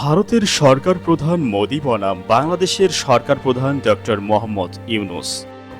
ভারতের সরকার প্রধান মোদী বনাম বাংলাদেশের সরকার প্রধান ডক্টর মোহাম্মদ ইউনুস।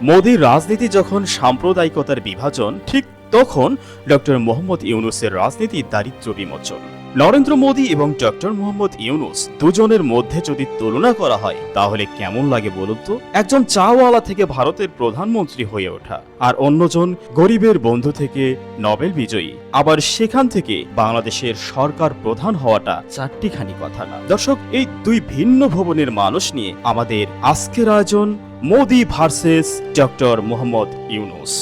মোদীর রাজনীতি যখন সাম্প্রদায়িকতার বিভাজন, ঠিক তখন ডক্টর মোহাম্মদ ইউনুসের রাজনীতি দারিদ্র বিমোচন। নরেন্দ্র মোদী এবং ডক্টর মোহাম্মদ ইউনুস দুজনের মধ্যে যদি তুলনা করা হয়, তাহলে কেমন লাগে বলুন তো? একজন চাওয়ালা থেকে ভারতের প্রধানমন্ত্রী হয়ে ওঠা আর অন্যজন গরিবের বন্ধু থেকে নোবেল বিজয়ী। আবার সেখান থেকে বাংলাদেশের সরকার প্রধান হওয়াটা চারটিখানি কথা না। দর্শক, এই দুই ভিন্ন ভবনের মানুষ নিয়ে আমাদের আজকের আয়োজন মোদি ভার্সেস ডক্টর মোহাম্মদ ইউনুস।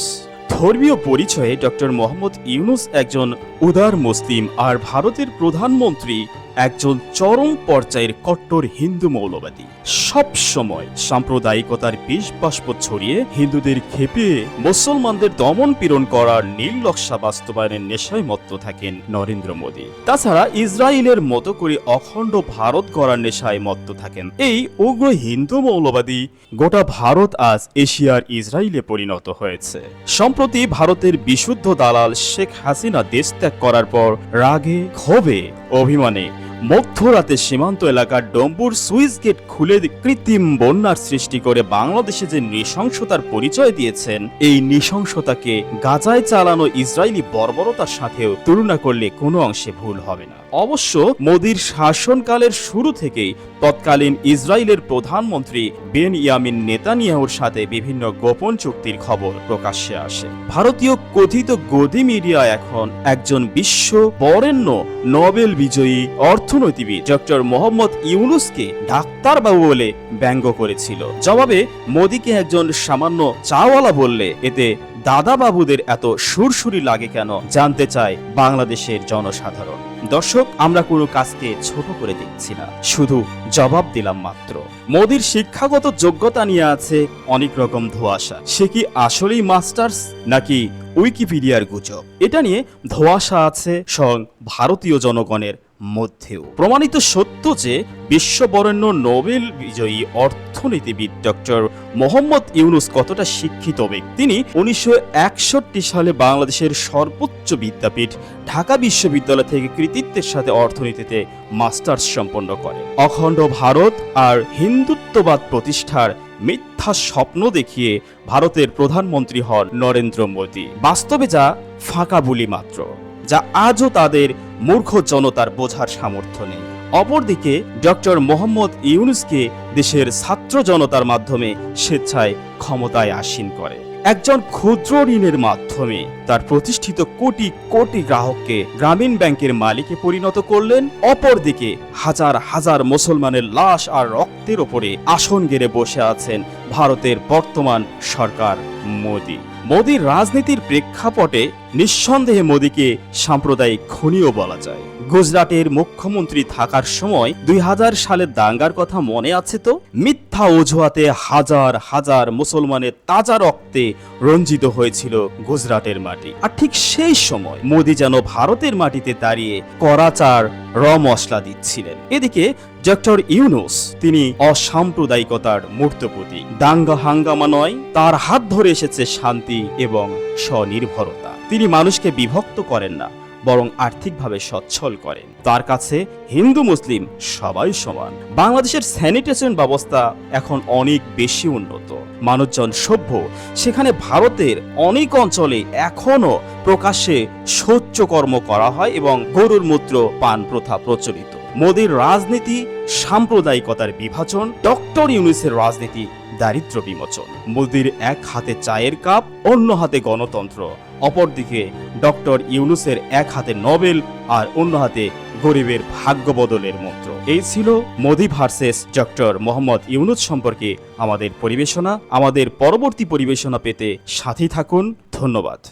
ধর্মীয় পরিচয়ে ডক্টর মোহাম্মদ ইউনুস একজন উদার মুসলিম আর ভারতের প্রধানমন্ত্রী একজন চরম পর্যায়ের কট্টর হিন্দু মৌলবাদী। সব সময় সাম্প্রদায়িকতার বিষ বাষ্প ছড়িয়ে হিন্দুদের খেপে মুসলমানদের দমন পীড়ন করার নীল নকশা বাস্তবায়নের নেশায় মত্ত থাকেন নরেন্দ্র মোদী। তাছাড়া ইসরায়েলের মতো করে অখণ্ড ভারত গড়ার নেশায় মত্ত থাকেন এই উগ্র হিন্দু মৌলবাদী। গোটা ভারত আজ এশিয়ার ইসরায়েলে পরিণত হয়েছে। সম্প্রতি ভারতের বিশুদ্ধ দালাল শেখ হাসিনা দেশ ত্যাগ করার পর রাগে ক্ষোভে অভিমানে মধ্যরাতে সীমান্ত এলাকার ডম্বুর সুইচ গেট খুলে কৃত্রিম বন্যার সৃষ্টি করে বাংলাদেশে যে নৃশংসতার পরিচয় দিয়েছেন, এই নৃশংসতাকে গাজায় চালানো ইসরায়েলি বর্বরতার সাথেও তুলনা করলে কোনো অংশে ভুল হবে না। অবশ্য মোদির শাসনকালের শুরু থেকেই তৎকালীন ইসরায়েলের প্রধানমন্ত্রী বেন ইয়ামিন নেতানিয়াহুর সাথে বিভিন্ন গোপন চুক্তির খবর প্রকাশ্যে আসে। ভারতীয় কথিত গদি মিডিয়া এখন একজন বিশ্ব বরেণ্য নোবেল বিজয়ী অর্থনীতিবিদ ডক্টর মোহাম্মদ ইউনুসকে ডাক্তারবাবু বলে ব্যঙ্গ করেছিল। জবাবে, মোদিকে একজন সামান্য চাওয়ালা বললে এতে দাদা বাবুদের এত সুরসুরি লাগে কেন জানতে চায় বাংলাদেশের জনসাধারণ। দর্শক, আমরা কোনো কাজকে ছোট করে দেখছি না, শুধু জবাব দিলাম মাত্র। মোদির শিক্ষাগত যোগ্যতা নিয়ে আছে অনেক রকম ধোঁয়াশা। সে কি আসলেই মাস্টার্স নাকি উইকিপিডিয়ার গুজব? এটা নিয়ে ধোঁয়াশা আছে স্বয়ং ভারতীয় জনগণের মধ্যেও। প্রমাণিত সত্য যে বিশ্ববরেণ্য নোবেল বিজয়ী অর্থনীতিবিদ ডক্টর মোহাম্মদ ইউনুস কতটা শিক্ষিত ব্যক্তি, তিনি উনিশশো একষট্টি সালে বাংলাদেশের সর্বোচ্চ বিদ্যাপীঠ ঢাকা বিশ্ববিদ্যালয় থেকে কৃতিত্বের সাথে অর্থনীতিতে মাস্টার্স সম্পন্ন করেন। অখণ্ড ভারত আর হিন্দুত্ববাদ প্রতিষ্ঠার মিথ্যা স্বপ্ন দেখিয়ে ভারতের প্রধানমন্ত্রী হন নরেন্দ্র মোদী। বাস্তবে যা ফাঁকা বুলি মাত্র। যা আজও তাদের মূর্খ জনতার বোঝার সামর্থ্য নেই। অপরদিকে, ডক্টর মোহাম্মদ ইউনুসকে দেশের ছাত্র জনতার মাধ্যমে স্বেচ্ছায় ক্ষমতায় আসীন করে। একজন ক্ষুদ্র ঋণের মাধ্যমে তার প্রতিষ্ঠিত কোটি কোটি গ্রাহককে গ্রামীণ ব্যাংকের মালিকে পরিণত করলেন। অপরদিকে, হাজার হাজার মুসলমানের লাশ আর রক্তের ওপরে আসন গেড়ে বসে আছেন ভারতের বর্তমান সরকার মোদী। মোদীর রাজনীতির প্রেক্ষাপটে নিঃসন্দেহে মোদীকে সাম্প্রদায়িক খনিও বলা যায়। গুজরাটের মুখ্যমন্ত্রী থাকার সময় দুই হাজার সালের দাঙ্গার কথা মনে আছে তো? মিথ্যা অজুহাতে হাজার হাজার মুসলমানের তাজা রক্তে রঞ্জিত হয়েছিল গুজরাটের মাটি। আর ঠিক সেই সময় মোদী যেন ভারতের মাটিতে দাঁড়িয়ে করাচার র মশলা দিচ্ছিলেন। এদিকে ডক্টর ইউনুস, তিনি অসাম্প্রদায়িকতার মূর্তপতি। দাঙ্গা হাঙ্গামা নয়, তার হাত ধরে এসেছে শান্তি এবং স্বনির্ভরতা। তিনি মানুষকে বিভক্ত করেন না, বরং আর্থিকভাবে সচ্ছল করেন। তার কাছে হিন্দু, মুসলিম সবাই সমান। বাংলাদেশের স্যানিটেশন ব্যবস্থা এখন অনেক বেশি উন্নত। মানুষজন সভ্য, সেখানে ভারতের অনেক অঞ্চলে এখনও প্রকাশ্যে শৌচকর্ম করা হয় এবং গরুর মূত্র পান প্রথা প্রচলিত। মোদীর রাজনীতি, সাম্প্রদায়িকতার বিভাজন, ডক্টর ইউনুসের রাজনীতি, দারিদ্র বিমোচন। মোদীর এক হাতে চায়ের কাপ, অন্য হাতে গণতন্ত্র। অপরদিকে ডক্টর ইউনুসের এক হাতে নোবেল আর অন্য হাতে গরিবের ভাগ্য বদলের মন্ত্র। এই ছিল মোদি ভার্সেস ডক্টর মোহাম্মদ ইউনুস সম্পর্কে আমাদের পরিবেশনা। আমাদের পরবর্তী পরিবেশনা পেতে সাথী থাকুন। ধন্যবাদ।